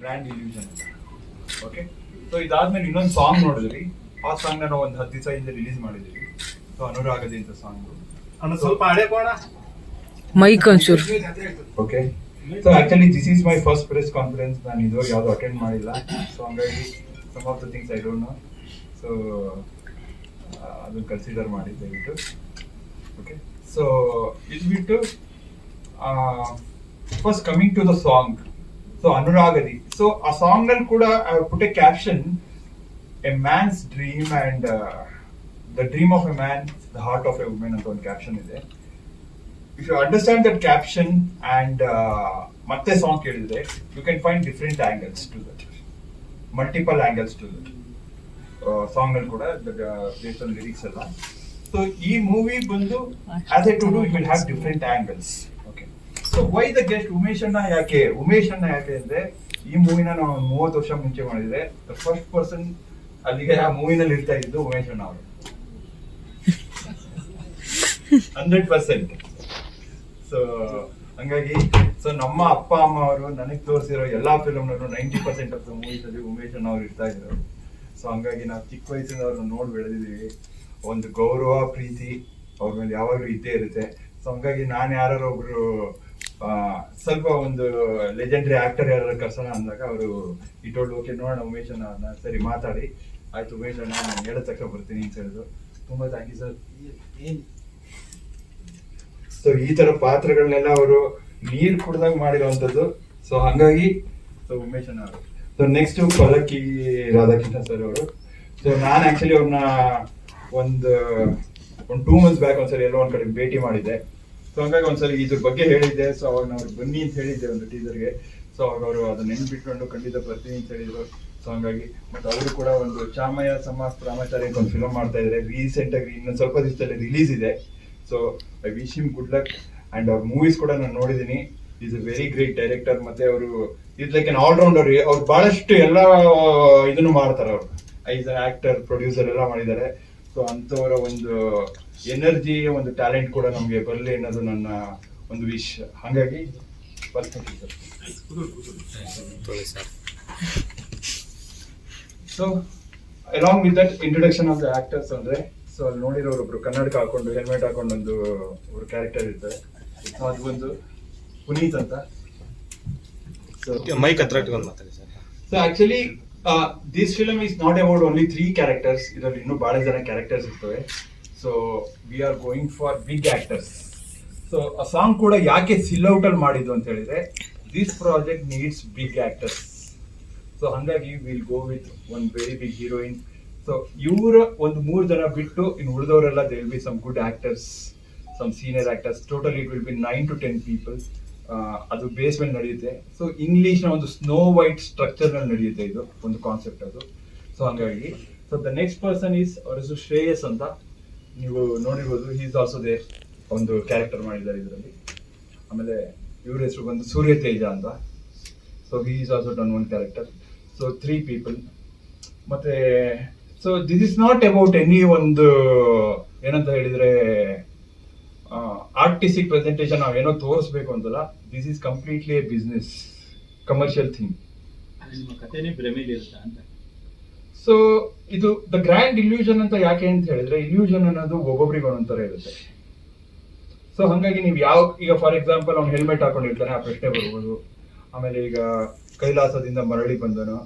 Grand illusion ಅಂತ. Okay so ಇದಾದ್ಮೇಲೆ ಇನ್ನೊಂದು ಸಾಂಗ್ ನೋಡಿದ್ರಿ. ಆ ಸಾಂಗ್ ನಾವು ಒಂದು ಹತ್ತು ದಿವಸ ಹಿಂದೆ ರಿಲೀಸ್ ಮಾಡಿದ್ವಿ. ಸೊ ಅನುರಾಗದಿ ಅಂತ ಸಾಂಗ್ ಸ್ವಲ್ಪ ಹಳೆ ಕೋಣ ಮೈಕ್ ಒಂಚೂರು okay so actually this is my first press conference ನಾನು ಇದುವರೆಗೆ ಯಾವುದು ಅಟೆಂಡ್ ಮಾಡಿಲ್ಲ. ಸೊ ಹಂಗಾಗಿ some of the things I don't know so ಅದನ್ನು ಕನ್ಸಿಡರ್ ಮಾಡಿ ದಯವಿಟ್ಟು. ಓಕೆ ಸೊ ಇದು ಬಿಟ್ಟು first coming to the song so ಅನುರಾಗದಿ so ಆ ಸಾಂಗ್ ಅಲ್ಲಿ ಕೂಡ put a caption a man's dream and the dream of a man the heart of a women ಅಂತ ಒಂದು ಕ್ಯಾಪ್ಷನ್ ಇದೆ if you understand that caption and uh, ಮತ್ತೆ song ಕೇಳಿದ್ರೆ you can find different angles to that multiple angles to that song ಅಲ್ಲಿ ಕೂಡ based on lyrics ಎಲ್ಲ. So ಈ movie ಬಂದು as a to do it will have different angles okay so why the guest Umesh ಅಣ್ಣ ಯಾಕೆ? ಉಮೇಶ್ ಅಣ್ಣ ಯಾಕೆ ಅಂದ್ರೆ ಈ ಮೂವಿನ ನಾವು ಮೂವತ್ತು ವರ್ಷ ಮುಂಚೆ ಮಾಡಿದ್ರೆ ದ ಫಸ್ಟ್ ಪರ್ಸನ್ ಅಲ್ಲಿಗೆ ಆ ಮೂವಿನಲ್ಲಿ ಇರ್ತಾ ಇದ್ದು ಉಮೇಶ್ ಅಣ್ಣ ಅವರು. ಹಂಡ್ರೆಡ್ ಪರ್ಸೆಂಟ್ ಸೊ ಹಂಗಾಗಿ ಸೊ ನಮ್ಮ ಅಪ್ಪ, ಅಮ್ಮ ಅವರು ನನಗೆ ತೋರಿಸಿರೋ ಎಲ್ಲಾ ಫಿಲ್ಮ್ನಲ್ಲೂ ninety percent of the movies ಅಲ್ಲಿ ಉಮೇಶ್ ಅಣ್ಣ ಅವ್ರು ಇರ್ತಾ ಇದ್ರು. ಸೊ ಹಂಗಾಗಿ ನಾವು ಚಿಕ್ಕ ವಯಸ್ಸಿನ ಅವ್ರನ್ನ ನೋಡಿ ಬೆಳೆದಿದ್ದೀವಿ. ಒಂದು ಗೌರವ, ಪ್ರೀತಿ ಅವ್ರ ಮೇಲೆ ಯಾವಾಗಲೂ ಇದ್ದೇ ಇರುತ್ತೆ. ಸೊ ಹಂಗಾಗಿ ನಾನು ಯಾರು ಒಬ್ರು ಸ್ವಲ್ಪ ಒಂದು ಲೆಜೆಂಡ್ರಿ ಆಕ್ಟರ್ ಯಾರು ಕರ್ಸೋಣ ಅಂದಾಗ ಅವರು ಇಟ್ಟೋಳು ಓಕೆ, ನೋಡೋಣ ಉಮೇಶ್ ಅಣ್ಣ ಸರಿ ಮಾತಾಡಿ. ಆಯ್ತು, ಉಮೇಶ್ ಅಣ್ಣ, ನಾನು ಹೇಳಿದ ತಕ್ಕ ಬರ್ತೀನಿ ಅಂತ ಹೇಳಿದ್ರು. ತುಂಬಾ ಥ್ಯಾಂಕ್ ಯು ಸರ್ ಸೊ ಈ ತರ ಪಾತ್ರಗಳನ್ನೆಲ್ಲ ಅವರು ನೀರು ಕುಡ್ದಾಗ ಮಾಡಿರುವಂತದ್ದು ಸೊ ಹಂಗಾಗಿ ಸೊ ಉಮೇಶ್ ಅಣ್ಣ ಅವರು. So next Palakki Radhakrishna sir ಅವರು. ಸೊ ನಾನು ಆಕ್ಚುಲಿ ಅವ್ರನ್ನ ಒಂದು ಒಂದು ಟೂ ಮಂತ್ಸ್ ಬ್ಯಾಕ್ ಒಂದ್ಸರಿ ಎಲ್ಲೋ ಒಂದ್ ಕಡೆ ಭೇಟಿ ಮಾಡಿದ್ದೆ. ಸೊ ಹಂಗಾಗಿ ಒಂದ್ಸರಿ ಇದ್ರ ಬಗ್ಗೆ ಹೇಳಿದ್ದೆ. ಸೊ ಅವಾಗ ನಾವು ಬನ್ನಿ ಅಂತ ಹೇಳಿದ್ದೆ ಒಂದು ಟೀಸರ್ಗೆ ಸೊ ಅವಾಗ ಅವರು ಅದನ್ನ ನೆನ್ಪಿಟ್ಕೊಂಡು ಖಂಡಿತ ಬರ್ತೀನಿ ಅಂತ ಹೇಳಿದ್ರು. ಸೊ ಹಂಗಾಗಿ ಮತ್ತೆ ಅವರು ಕೂಡ ಒಂದು ಚಾಮಯ ಸಮಾಸ್ ರಾಮಾಚಾರ್ಯ ಅಂತ ಒಂದು ಫಿಲಮ್ ಮಾಡ್ತಾ ಇದ್ದಾರೆ ರೀಸೆಂಟ್ ಆಗಿ ಇನ್ನೊಂದು ಸ್ವಲ್ಪ ದಿವಸದಲ್ಲಿ ರಿಲೀಸ್ ಇದೆ. So I wish him good luck and ಅವ್ರ ಮೂವೀಸ್ ಕೂಡ ನಾನು ನೋಡಿದ್ದೀನಿ is a very great director ಮತ್ತೆ ಅವರು ಇಸ್ ಲೈಕ್ ಆಲ್ ಆಲ್ರೌಂಡರ್ ಅವ್ರು ಬಹಳಷ್ಟು ಎಲ್ಲ, ಇದನ್ನು ಮಾಡ್ತಾರೆ ಅವರು. ಐಸ್ ಆಕ್ಟರ್ ಪ್ರೊಡ್ಯೂಸರ್ ಎಲ್ಲ ಮಾಡಿದ್ದಾರೆ. ಸೊ ಅಂತವರ ಒಂದು ಎನರ್ಜಿ ಒಂದು ಟ್ಯಾಲೆಂಟ್ ಕೂಡ ನಮಗೆ ಬರಲಿ ಅನ್ನೋದು ನನ್ನ ಒಂದು ವಿಶ್ ಹಾಗಾಗಿ ಬರ್ತೀನಿ sir. So along with that introduction of the actors ಅಂದ್ರೆ ಸೊ ಅಲ್ಲಿ ನೋಡಿರೋರು ಒಬ್ರು ಕನ್ನಡಕ ಹಾಕೊಂಡು ಹೆಲ್ಮೆಟ್ ಹಾಕೊಂಡು ಒಂದು ಒಬ್ರು ಕ್ಯಾರೆಕ್ಟರ್ ಇರ್ತಾರೆ. ಅದು ಒಂದು ಪುನೀತ್ ಅಂತ. ಸೊ ಮೈಕ್ ಹತ್ರ ಇಟ್ಕೊಂಡು ಮಾತಾಡಿ sir. So actually this film is not about only three characters ಇದರಲ್ಲಿ ಇನ್ನೂ ಬಹಳ ಜನ ಕ್ಯಾರೆಕ್ಟರ್ಸ್ ಇರ್ತವೆ. So we are going for big actors so ಆ ಸಾಂಗ್ ಕೂಡ ಯಾಕೆ ಸಿಲ್ ಔಟ್ ಅಲ್ಲಿ ಮಾಡಿದ್ದು ಅಂತ ಹೇಳಿದ್ರೆ this project needs big actors so ಹಂಗಾಗಿ will go with one very big heroine so ಇವರ ಒಂದು ಮೂರು ಜನ ಬಿಟ್ಟು ಇನ್ನು ಉಳಿದವರೆಲ್ಲ they will be some good actors some senior actors total it will be nine to ten people ಅದು base ಮೇಲೆ ನಡೆಯುತ್ತೆ ಸೊ ಇಂಗ್ಲಿಷ್ನ ಒಂದು ಸ್ನೋ ವೈಟ್ ಸ್ಟ್ರಕ್ಚರ್ನಲ್ಲಿ ನಡೆಯುತ್ತೆ ಇದು, ಒಂದು ಕಾನ್ಸೆಪ್ಟ್ ಅದು. ಸೊ ಹಂಗಾಗಿ so the next person is ಅವ್ರ ಹೆಸರು ಶ್ರೇಯಸ್ ಅಂತ. ನೀವು ನೋಡಿರ್ಬೋದು ಈಸ್ ಆಲ್ಸೋ ದೇ ಒಂದು ಕ್ಯಾರೆಕ್ಟರ್ ಮಾಡಿದ್ದಾರೆ ಇದರಲ್ಲಿ. ಆಮೇಲೆ ಇವ್ರ ಹೆಸರು ಬಂದು ಸೂರ್ಯ ತೇಜ ಅಂತ. So is also done one character so three people ಮತ್ತೆ so this is not about any ಒಂದು, ಏನಂತ ಹೇಳಿದ್ರೆ ಆರ್ಟಿಸ್ಟಿಕ್ ಪ್ರೆಸೆಂಟೇಷನ್ ನಾವೇನೋ ತೋರಿಸ್ಬೇಕು ಅಂತಲ್ಲ this is completely a business commercial thing ಅಂತ. ಸೊ ಇದು ದ ಗ್ರ್ಯಾಂಡ್ ಇಲ್ಯೂಷನ್ ಅಂತ ಯಾಕೆ ಅಂತ ಹೇಳಿದ್ರೆ ಇಲ್ಯೂಷನ್ ಅನ್ನೋದು ಒಬ್ಬೊಬ್ರಿಗೆ ಒಂದೊಂದರ ಇರುತ್ತೆ. ಸೊ ಹಂಗಾಗಿ ನೀವು ಯಾವ ಈಗ ಫಾರ್ ಎಕ್ಸಾಂಪಲ್ ಅವ್ನು ಹೆಲ್ಮೆಟ್ ಹಾಕೊಂಡಿರ್ತಾನೆ ಆ ಪ್ರಶ್ನೆ ಬರ್ಬೋದು. ಆಮೇಲೆ ಈಗ ಕೈಲಾಸದಿಂದ ಮರಳಿ ಬಂದನು.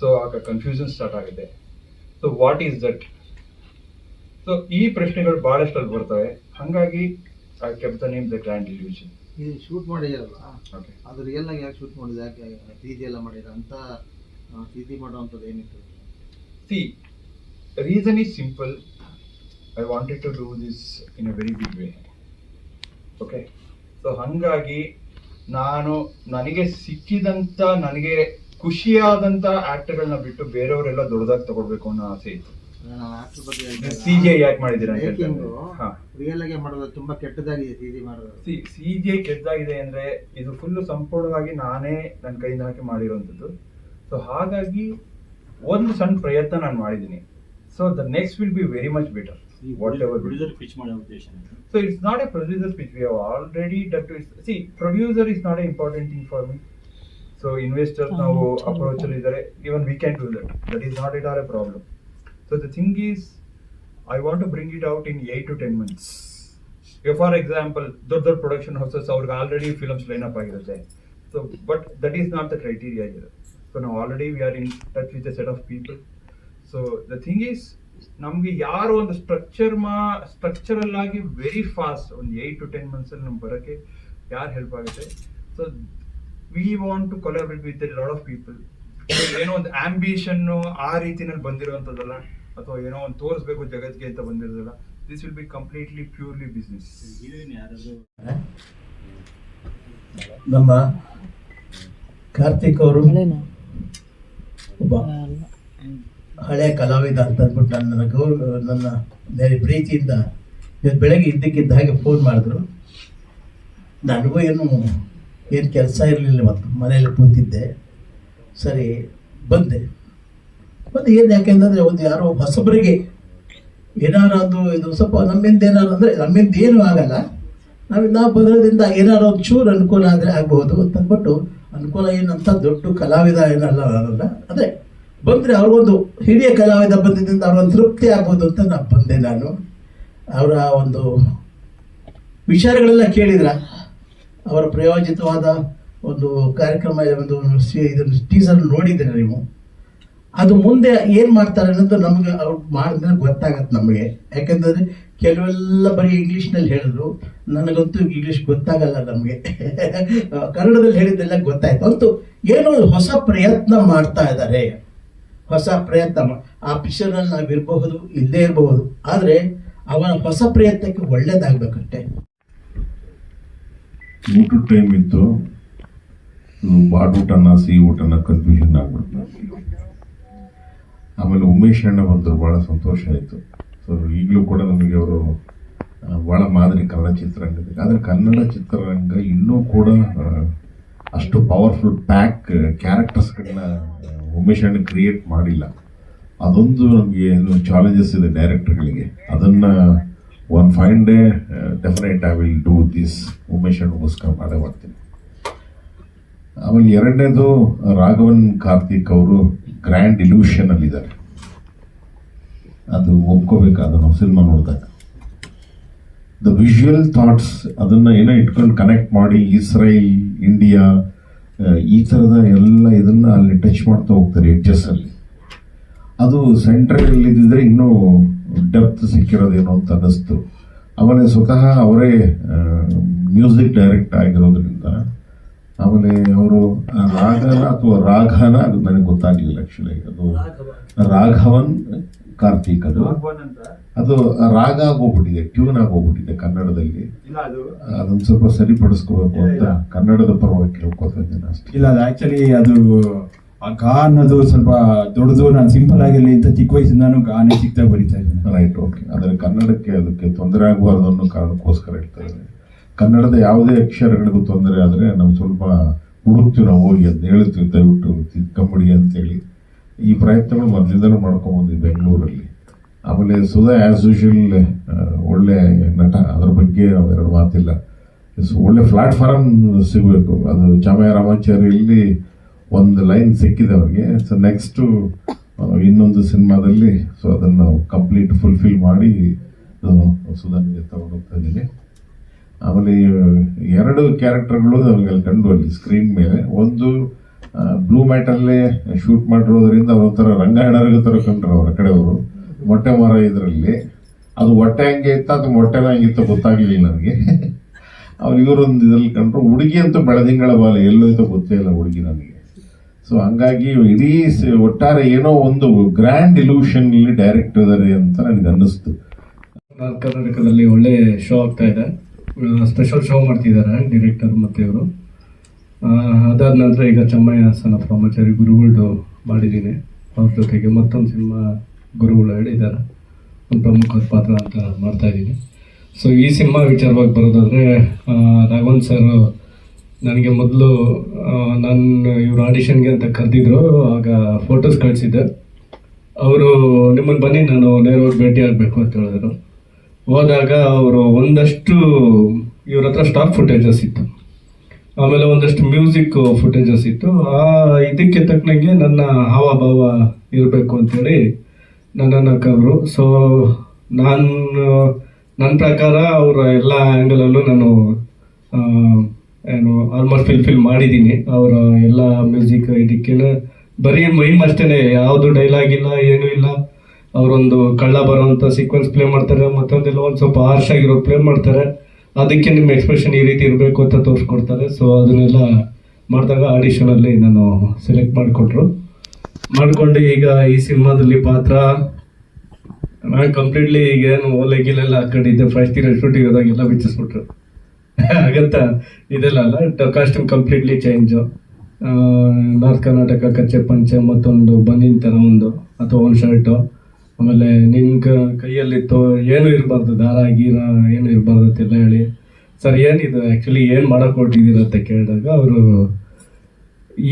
ಸೊ ಆಗ ಕನ್ಫ್ಯೂಷನ್ ಸ್ಟಾರ್ಟ್ ಆಗುತ್ತೆ. So what is that so ಈ ಪ್ರಶ್ನೆಗಳು ಬಹಳಷ್ಟು ಅಲ್ಲಿ ಬರ್ತವೆ. ಹಂಗಾಗಿ I kept the name the illusion ಇದು ಶೂಟ್ ಮಾಡಿದಾರಲ್ಲ ಓಕೆ ಅದು ರಿಯಲ್ ಆಗಿ ಯಾಕೆ ಶೂಟ್ ಮಾಡಿದ ಯಾಕೆ ಪ್ರೀತಿ ಎಲ್ಲ ಮಾಡಿದ ಅಂತ ಪ್ರೀತಿ ಮಾಡುವಂಥದ್ದು ಏನಿತ್ತು? See reason is simple. I wanted to do this in a very big way okay so ಹಂಗಾಗಿ ನಾನು ನನಗೆ ಸಿಕ್ಕಿದಂತ ನನಗೆ ಖುಷಿಯಾದಂತ ಆ್ಯಕ್ಟ್ಗಳನ್ನ ಬಿಟ್ಟು ಬೇರೆಯವರೆಲ್ಲ ದೊಡ್ಡದಾಗಿ ತಗೊಳ್ಬೇಕು ಅನ್ನೋ ಆಸೆ ಇತ್ತು. ನಾನು ಆಕ್ಟರ್ ಬಗ್ಗೆ ಸಿ ಜಿ ಯಾಕೆ ಮಾಡಿದ್ದೀರಾ ರಿಯಲ್ ಆಗಿ ಮಾಡೋದು ತುಂಬಾ ಕೆಟ್ಟದಾಗಿದೆ ಮಾಡೋದು. ಸಿ ಸಿ ಅಂದ್ರೆ ಇದು ಫುಲ್ ಸಂಪೂರ್ಣವಾಗಿ ನಾನೇ ನನ್ನ ಕೈಯಿಂದ ಹಾಕಿ ಮಾಡಿರುವಂಥದ್ದು. ಸೊ ಹಾಗಾಗಿ ಒಂದು ಸಣ್ಣ ಪ್ರಯತ್ನ ನಾನು ಮಾಡಿದ್ದೀನಿ. So the next will be very much better producer pitch ಮಾಡೋ ಉದ್ದೇಶ is a producer pitch. We have already done to see producer is not an important thing for me. So investor ನಾವು approach ಅಲ್ಲಿ ಇದ್ದಾರೆ. Even we can do that that is not it are a problem so the thing is I want to bring it out in eight to ten months ಈಗ for example ದೊಡ್ಡ ದೊಡ್ಡ production houses ಅವ್ರಿಗೆ already films line up ಆಗಿರುತ್ತೆ. So but that is not the criteria ಇದೆ so ನಾವು already we are in touch with set of people so the thing is ನಮಗೆ ಯಾರು ಒಂದು ಸ್ಟ್ರಕ್ಚರ್ ಮಾ ಸ್ಟ್ರಕ್ಚರಲ್ ಆಗಿ ವೆರಿ ಫಾಸ್ಟ್ ಒಂದು ಏಟ್ ಟು ಟೆನ್ ಮಂತ್ಸಲ್ಲಿ ನಮ್ಗೆ ಬರೋಕ್ಕೆ ಯಾರು ಹೆಲ್ಪ್ ಆಗುತ್ತೆ? So we want to collaborate with lot of people ಏನೋ ಒಂದು ಆಂಬಿಷನ್ನು ಆ ರೀತಿನಲ್ಲಿ ಬಂದಿರುವಂಥದ್ದಲ್ಲ. ಅಥವಾ ಏನೋ ಒಂದು ತೋರಿಸ್ಬೇಕು ಜಗತ್ಗೆ ಅಂತ ಬಂದಿರೋದಲ್ಲ this will be completely purely business ನಮ್ಮ ಕಾರ್ತಿಕ್ ಅವರು ಒಬ್ಬ ಹಳೆಯ ಕಲಾವಿದ ಅಂತ ಅಂದ್ಬಿಟ್ಟು ನನ್ನ ಗೌರವ ನನ್ನ ಬೇರೆ ಪ್ರೀತಿಯಿಂದ ಇವತ್ತು ಬೆಳಗ್ಗೆ ಇದ್ದಕ್ಕಿದ್ದ ಹಾಗೆ ಫೋನ್ ಮಾಡಿದ್ರು. ನನಗೂ ಏನು ಏನು ಕೆಲಸ ಇರಲಿಲ್ಲ ಮತ್ತು ಮನೆಯಲ್ಲಿ ಕೂತಿದ್ದೆ. ಸರಿ ಬಂದೆ. ಬಂದು ಏನು ಯಾಕೆಂದ್ರೆ ಒಂದು ಯಾರೋ ಹೊಸಬರಿಗೆ ಏನಾರು ಇದು ಸ್ವಲ್ಪ ನಮ್ಮಿಂದ ಏನಾರು ಅಂದರೆ ನಮ್ಮಿಂದ ಏನೂ ಆಗಲ್ಲ. ನಾವು ನಾವು ಬರೋದ್ರಿಂದ ಏನಾರು ಒಂದು ಚೂರು ಅನುಕೂಲ ಆದರೆ ಆಗ್ಬೋದು ಅಂತ ಅಂದ್ಬಿಟ್ಟು ಅನುಕೂಲ ಏನಂತ ದೊಡ್ಡ ಕಲಾವಿದ ಏನಲ್ಲ ನಾನಲ್ಲ. ಅದೇ ಬಂದರೆ ಅವ್ರಿಗೊಂದು ಹಿರಿಯ ಕಲಾವಿದ ಬಂದಿದ್ದರಿಂದ ಅವ್ರೊಂದು ತೃಪ್ತಿ ಆಗ್ಬೋದು ಅಂತ ನಾನು ಬಂದೆ ನಾನು. ಅವರ ಒಂದು ವಿಚಾರಗಳೆಲ್ಲ ಕೇಳಿದ್ರ? ಅವರ ಪ್ರಯೋಜಿತವಾದ ಒಂದು ಕಾರ್ಯಕ್ರಮ ಒಂದು ಇದನ್ನು ಟೀಸರ್ ನೋಡಿದ್ದೀರ ನೀವು? ಅದು ಮುಂದೆ ಏನು ಮಾಡ್ತಾರೆ ಅನ್ನೋದು ನಮಗೆ ಅವ್ರು ಮಾಡಿದ್ರೆ ಗೊತ್ತಾಗತ್ತೆ ನಮಗೆ. ಯಾಕಂತಂದರೆ ಕೆಲವೆಲ್ಲ ಬರೀ ಇಂಗ್ಲೀಷ್ನಲ್ಲಿ ಹೇಳಿದ್ರು. ನನಗಂತೂ ಇಂಗ್ಲೀಷ್ ಗೊತ್ತಾಗಲ್ಲ ನಮಗೆ. ಕನ್ನಡದಲ್ಲಿ ಹೇಳಿದ್ದೆಲ್ಲ ಗೊತ್ತಾಯ್ತು. ಅಂತೂ ಏನೋ ಹೊಸ ಪ್ರಯತ್ನ ಮಾಡ್ತಾ ಇದ್ದಾರೆ. ಹೊಸ ಪ್ರಯತ್ನ ಆ ಪಿಕ್ಚರ್ನಲ್ಲಿ ನಾವು ಇರಬಹುದು ಇಲ್ಲದೇ ಇರಬಹುದು. ಆದರೆ ಅವನ ಹೊಸ ಪ್ರಯತ್ನಕ್ಕೆ ಒಳ್ಳೇದಾಗಬೇಕಷ್ಟೇ. ಊಟದ ಟೈಮ್ ಇತ್ತು. ಬಾಡ್ ಬಾಡೂಟನ ಸಿಹಿ ಊಟನ ಕನ್ಫ್ಯೂಷನ್ ಆಗ್ಬಿಡ್ತು. ಆಮೇಲೆ ಉಮೇಶ್ ಅಣ್ಣ ಬಂದರು ಭಾಳ ಸಂತೋಷ ಆಯಿತು. ಸೊ ಈಗಲೂ ಕೂಡ ನಮಗೆ ಅವರು ಭಾಳ ಮಾದರಿ ಕನ್ನಡ ಚಿತ್ರರಂಗದಲ್ಲಿ ಆದರೆ ಕನ್ನಡ ಚಿತ್ರರಂಗ ಇನ್ನೂ ಕೂಡ ಅಷ್ಟು ಪವರ್ಫುಲ್ ಪ್ಯಾಕ್ ಕ್ಯಾರೆಕ್ಟರ್ಸ್ಗಳನ್ನ ಉಮೇಶ್ ಅಣ್ಣ ಕ್ರಿಯೇಟ್ ಮಾಡಿಲ್ಲ. ಅದೊಂದು ನಮಗೆ ಏನು ಚಾಲೆಂಜಸ್ ಇದೆ ಡೈರೆಕ್ಟರ್ಗಳಿಗೆ ಅದನ್ನು one fine day definite I will do this Umesh ಅಣ್ಣಗೋಸ್ಕರ ಮಾಡೇ ಮಾಡ್ತೀನಿ. ಆಮೇಲೆ ಎರಡನೇದು ರಾಘವನ್ ಕಾರ್ತಿಕ್ ಅವರು ಗ್ರ್ಯಾಂಡ್ ಇಲ್ಯೂಷನ್ ಅಲ್ಲಿ ಇದ್ದಾರೆ ಅದು ಒಪ್ಕೋಬೇಕಾದ ನಾವು ಸಿನಿಮಾ ನೋಡಿದಾಗ. ದ ವಿಜುವಲ್ ಥಾಟ್ಸ್ ಅದನ್ನ ಏನೋ ಇಟ್ಕೊಂಡು ಕನೆಕ್ಟ್ ಮಾಡಿ ಇಸ್ರೇಲ್ ಇಂಡಿಯಾ ಈ ಥರದ ಎಲ್ಲ ಇದನ್ನ ಅಲ್ಲಿ ಟಚ್ ಮಾಡ್ತಾ ಹೋಗ್ತಾರೆ ಎಡ್ಜಸ್ ಅಲ್ಲಿ. ಅದು ಸೆಂಟ್ರಲ್ಲಿ ಇದ್ದಿದ್ರೆ ಇನ್ನೂ ಡೆಪ್ತ್ ಸಿಕ್ಕಿರೋದೇನೋ ಅಂತ ಅನ್ನಿಸ್ತು. ಆಮೇಲೆ ಸ್ವತಃ ಅವರೇ ಮ್ಯೂಸಿಕ್ ಡೈರೆಕ್ಟ್ ಆಗಿರೋದ್ರಿಂದ ಆಮೇಲೆ ಅವರು ರಾಗನ ಅಥವಾ ರಾಘನ ಅದು ನನಗೆ ಗೊತ್ತಾಗಲಿಲ್ಲ ಆ್ಯಕ್ಚುಲಿ ಅದು ರಾಘವನ್ ಕಾರ್ತಿಕ್ ಅದು ಅಂತ ಅದು ರಾಗ ಆಗೋಗ್ಬಿಟ್ಟಿದೆ ಟ್ಯೂನ್ ಆಗೋಗ್ಬಿಟ್ಟಿದೆ ಕನ್ನಡದಲ್ಲಿ. ಇಲ್ಲ ಅದು ಅದೊಂದು ಸ್ವಲ್ಪ ಸರಿಪಡಿಸ್ಕೋಬೇಕು ಅಂತ ಕನ್ನಡದ ಪರವಾಗಿ ಕೇಳ್ಕೊತಾ ಇದ್ದೇನೆ ಅಷ್ಟೇ. ಇಲ್ಲ ಅದು ಆಕ್ಚುಲಿ ಅದು ಆ ಗಾ ಅನ್ನೋದು ಸ್ವಲ್ಪ ದೊಡ್ಡದು ನಾನು ಸಿಂಪಲ್ ಆಗಿರಲಿ ಅಂತ ಚಿಕ್ಕ ವಯಸ್ಸಿಂದಾನು ಗಾನೇ ಚಿಕ್ಕದಾಗ ಬರಿತಾ ಇದ್ದೀನಿ. ರೈಟ್ ಓಕೆ ಆದರೆ ಕನ್ನಡಕ್ಕೆ ಅದಕ್ಕೆ ತೊಂದರೆ ಆಗಬಾರ್ದು ಅನ್ನೋ ಕಾರಣಕ್ಕೋಸ್ಕರ ಹೇಳ್ತಾ ಇದ್ದಾರೆ ಕನ್ನಡದ ಯಾವುದೇ ಅಕ್ಷರಗಳಿಗೂ ತೊಂದರೆ ಆದರೆ ನಾವು ಸ್ವಲ್ಪ ಹುಡುಕ್ತೀವಿ ನಾವು ಹೋಗಿ ಅಂತ ಹೇಳ್ತೀವಿ, ದಯವಿಟ್ಟು ತಿದ್ಕೊಂಬಿಡಿ ಅಂತೇಳಿ. ಈ ಪ್ರಯತ್ನಗಳು ಮೊದಲಿಂದಲೂ ಮಾಡ್ಕೊಬೋದು ಬೆಂಗಳೂರಲ್ಲಿ. ಆಮೇಲೆ ಸುಧಾ ಆ್ಯಸ್ ಯೂಶಲ್ ಒಳ್ಳೆ ನಟ, ಅದ್ರ ಬಗ್ಗೆ ಎರಡು ಮಾತಿಲ್ಲ. ಒಳ್ಳೆ ಪ್ಲಾಟ್ಫಾರ್ಮ್ ಸಿಗಬೇಕು. ಅದು ಚಾಮಯ ರಾಮಾಚಾರ್ಯಲ್ಲಿ ಒಂದು ಲೈನ್ ಸಿಕ್ಕಿದೆ ಅವ್ರಿಗೆ. ಸೊ ನೆಕ್ಸ್ಟು ಇನ್ನೊಂದು ಸಿನಿಮಾದಲ್ಲಿ ಸೊ ಅದನ್ನು ಕಂಪ್ಲೀಟ್ ಫುಲ್ಫಿಲ್ ಮಾಡಿ ಸುಧಾನಿಗೆ ತಗೊಂಡು ಹೋಗ್ತಾ ಇದ್ದೀನಿ. ಆಮೇಲೆ ಎರಡು ಕ್ಯಾರೆಕ್ಟರ್ಗಳು ನಮಗೆ ಕಂಡು ಅಲ್ಲಿ ಸ್ಕ್ರೀನ್ ಮೇಲೆ. ಒಂದು ಬ್ಲೂ ಮ್ಯಾಟಲ್ಲೇ ಶೂಟ್ ಮಾಡಿರೋದ್ರಿಂದ ಒಂಥರ ರಂಗಾಯಣರಿಗೆ ಥರ ಕಂಡ್ರು ಅವರ ಕಡೆಯವರು. ಮೊಟ್ಟೆ ಮರ ಇದರಲ್ಲಿ. ಅದು ಹೊಟ್ಟೆ ಹಂಗೆ ಇತ್ತ, ಅದು ಮೊಟ್ಟೆನ ಹಂಗಿತ್ತು ಗೊತ್ತಾಗಲಿಲ್ಲ ನನಗೆ. ಅವ್ರು ಇವರೊಂದು ಇದರಲ್ಲಿ ಕಂಡ್ರು. ಹುಡುಗಿ ಅಂತೂ ಬೆಳದಿಂಗಳ ಬಾಲ ಎಲ್ಲೋಯ್ತೋ ಗೊತ್ತೇ ಇಲ್ಲ ಹುಡುಗಿ ನನಗೆ. ಸೊ ಹಂಗಾಗಿ ಇಡೀ ಒಟ್ಟಾರೆ ಏನೋ ಒಂದು ಗ್ರ್ಯಾಂಡ್ ಇಲ್ಯೂಷನ್ ಇಲ್ಲಿ ಡೈರೆಕ್ಟ್ ಇದ್ದಾರೆ ಅಂತ ನನಗೆ ಅನ್ನಿಸ್ತು. ಕರ್ನಾಟಕದಲ್ಲಿ ಒಳ್ಳೆ ಶೋ ಆಗ್ತಾ ಇದೆ. ಸ್ಪೆಷಲ್ ಶೋ ಮಾಡ್ತಿದ್ದಾರೆ ಡಿರೆಕ್ಟರ್ ಮತ್ತು ಇವರು. ಅದಾದ ನಂತರ ಈಗ ಚಮ್ಮಯ್ಯ ಹಾಸನ ಬ್ರಹ್ಮಚಾರಿ ಗುರುಗಳು ಮಾಡಿದ್ದೀನಿ. ಅವ್ರ ಜೊತೆಗೆ ಮತ್ತೊಂದು ಸಿನಿಮಾ ಗುರುಗಳು ಹೇಳಿದ್ದಾರೆ. ಒಂದು ಪ್ರಮುಖ ಪಾತ್ರ ಅಂತ ಮಾಡ್ತಾ ಇದ್ದೀನಿ. ಸೊ ಈ ಸಿನಿಮಾ ವಿಚಾರವಾಗಿ ಬರೋದಾದರೆ ರಾಘವನ್ ಸರ್ ನನಗೆ ಮೊದಲು ನಾನು ಇವ್ರು ಆಡಿಷನ್ಗೆ ಅಂತ ಕರೆದಿದ್ರು, ಆಗ ಫೋಟೋಸ್ ಕಳಿಸಿದ್ದೆ. ಅವರು ನಿಮ್ಮನ್ನು ಬನ್ನಿ, ನಾನು ನೇರವಾಗಿ ಭೇಟಿ ಆಗಬೇಕು ಅಂತ ಹೇಳಿದ್ರು. ಹೋದಾಗ ಅವರು ಒಂದಷ್ಟು ಇವ್ರ ಹತ್ರ ಸ್ಟಾಕ್ ಫುಟೇಜಸ್ ಇತ್ತು. ಆಮೇಲೆ ಒಂದಷ್ಟು ಮ್ಯೂಸಿಕ್ ಫುಟೇಜಸ್ ಇತ್ತು. ಆ ಇದಕ್ಕೆ ತಕ್ಕನಂಗೆ ನನ್ನ ಹಾವಭಾವ ಇರಬೇಕು ಅಂತೇಳಿ ನನ್ನನ್ನು ಕರೆದ್ರು. ಸೊ ನಾನು, ನನ್ನ ಪ್ರಕಾರ ಅವರ ಎಲ್ಲ ಆ್ಯಂಗಲಲ್ಲೂ ನಾನು ಏನು ಆಲ್ಮೋಸ್ಟ್ ಫಿಲ್ ಫಿಲ್ ಮಾಡಿದ್ದೀನಿ. ಅವರ ಎಲ್ಲ ಮ್ಯೂಸಿಕ್ ಇದಕ್ಕೆ ಬರೀ ಮೈಮ್ ಅಷ್ಟೇ ಯಾವುದು ಡೈಲಾಗ್ ಇಲ್ಲ, ಏನೂ ಇಲ್ಲ. ಅವರೊಂದು ಕಳ್ಳ ಬರುವಂತ ಸೀಕ್ವೆನ್ಸ್ ಪ್ಲೇ ಮಾಡ್ತಾರೆ, ಮತ್ತೊಂದೆಲ್ಲ ಒಂದು ಸ್ವಲ್ಪ ಹಾರ್ಶ್ ಆಗಿರೋ ಪ್ಲೇ ಮಾಡ್ತಾರೆ. ಅದಕ್ಕೆ ನಿಮ್ಮ ಎಕ್ಸ್ಪ್ರೆಷನ್ ಈ ರೀತಿ ಇರಬೇಕು ಅಂತ ತೋರಿಸ್ಕೊಡ್ತಾರೆ. ಸೊ ಅದನ್ನೆಲ್ಲ ಮಾಡಿದಾಗ ಆಡಿಷನಲ್ಲಿ ನಾನು ಸೆಲೆಕ್ಟ್ ಮಾಡಿಕೊಟ್ರು. ಮಾಡಿಕೊಂಡು ಈಗ ಈ ಸಿನಿಮಾದಲ್ಲಿ ಪಾತ್ರ. ನಾನು ಕಂಪ್ಲೀಟ್ಲಿ ಈಗ ಏನು ಓಲೆ ಗಿಲೆಲ್ಲ ಹಾಕೊಂಡಿದ್ದೆ ಫಸ್ಟ್ ಇಯರ್ ಶೂಟಿಂಗ್ ಹೋದಾಗೆಲ್ಲ ಬಿಚ್ಚಿಸ್ಬಿಟ್ರು. ಹಾಗಂತ ಇದೆಲ್ಲ ಅಲ್ಲ costume completely change north Karnataka ಕಚ್ಚೆ ಪಂಚೆ ಮತ್ತೊಂದು ಬನ್ನಿನ ಥರ ಒಂದು, ಅಥವಾ ಒಂದು ಶರ್ಟು ಆಮೇಲೆ ಕೈಯಲ್ಲಿ ಕೈಯಲ್ಲಿತ್ತು ಏನು ಇರಬಾರ್ದು, ದಾರ, ಗೀರ ಏನು ಇರಬಾರ್ದು ಅಂತೆಲ್ಲ ಹೇಳಿ. ಸರ್ ಏನಿದು ಆ್ಯಕ್ಚುಲಿ ಏನು ಮಾಡೋಕೆ ಹೊರಟಿದ್ದೀರ ಅಂತ ಕೇಳಿದಾಗ ಅವರು,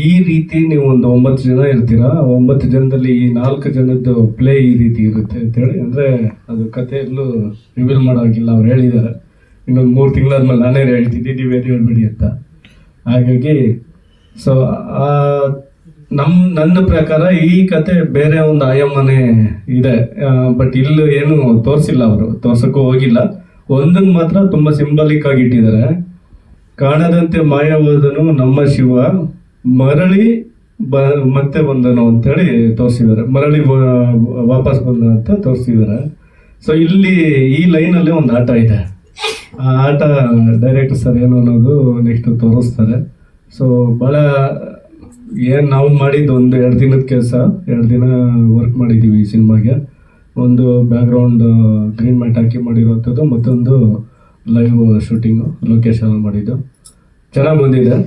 ಈ ರೀತಿ ನೀವು ಒಂದು ಒಂಬತ್ತು ಜನ ಇರ್ತೀರಾ? ಆ ಒಂಬತ್ತು ಜನದಲ್ಲಿ ಈ ನಾಲ್ಕು ಜನದ್ದು ಪ್ಲೇ ಈ ರೀತಿ ಇರುತ್ತೆ ಅಂತೇಳಿ ಅಂದರೆ ಅದು ಕಥೆಯಲ್ಲೂ ರಿವೀಲ್ ಮಾಡೋಗಿಲ್ಲ, ಅವ್ರು ಹೇಳಿದ್ದಾರೆ. ಇನ್ನೊಂದು ಮೂರು ತಿಂಗಳಾದ್ಮೇಲೆ ನಾನೇ ಹೇಳ್ತಿದ್ದೆ ನೀವೇನು ಹೇಳ್ಬೇಡಿ ಅಂತ. ಹಾಗಾಗಿ ಸೊ ನಮ್, ನನ್ನ ಪ್ರಕಾರ ಈ ಕತೆ ಬೇರೆ ಒಂದು ಆಯಮ್ಮನೆ ಇದೆ. ಬಟ್ ಇಲ್ಲಿ ಏನು ತೋರಿಸಿಲ್ಲ ಅವರು. ತೋರ್ಸಕ್ಕೂ ಹೋಗಿಲ್ಲ. ಒಂದನ್ನು ಮಾತ್ರ ತುಂಬಾ ಸಿಂಬಲಿಕ್ ಆಗಿ ಇಟ್ಟಿದ್ದಾರೆ. ಕಾಣದಂತೆ ಮಾಯವಾದನು ನಮ್ಮ ಶಿವ, ಮರಳಿ ಬ, ಮತ್ತೆ ಬಂದನು ಅಂತೇಳಿ ತೋರಿಸಿದ್ದಾರೆ. ಮರಳಿ ವಾಪಸ್ ಬಂದ ಅಂತ ತೋರಿಸಿದ್ದಾರೆ. ಸೊ ಇಲ್ಲಿ ಈ ಲೈನಲ್ಲಿ ಒಂದು ಆಟ ಇದೆ. ಆ ಆಟ ಡೈರೆಕ್ಟರ್ ಸರ್ ಏನು ಅನ್ನೋದು ನೆಕ್ಸ್ಟ್ ತೋರಿಸ್ತಾರೆ. ಸೊ ಭಾಳ ಏನು ನಾವು ಮಾಡಿದ್ದು ಒಂದು ಎರಡು ದಿನದ ಕೆಲಸ, ಎರಡು ದಿನ ವರ್ಕ್ ಮಾಡಿದ್ದೀವಿ ಈ ಸಿನಿಮಾಗೆ. ಒಂದು ಬ್ಯಾಕ್ಗ್ರೌಂಡ್ ಗ್ರೀನ್ ಮ್ಯಾಟ್ ಹಾಕಿ ಮಾಡಿರೋಂಥದ್ದು, ಮತ್ತೊಂದು ಲೈವ್ ಶೂಟಿಂಗು ಲೊಕೇಶನ್ ಮಾಡಿದ್ದು. ಚೆನ್ನಾಗಿ ಬಂದಿದೆ.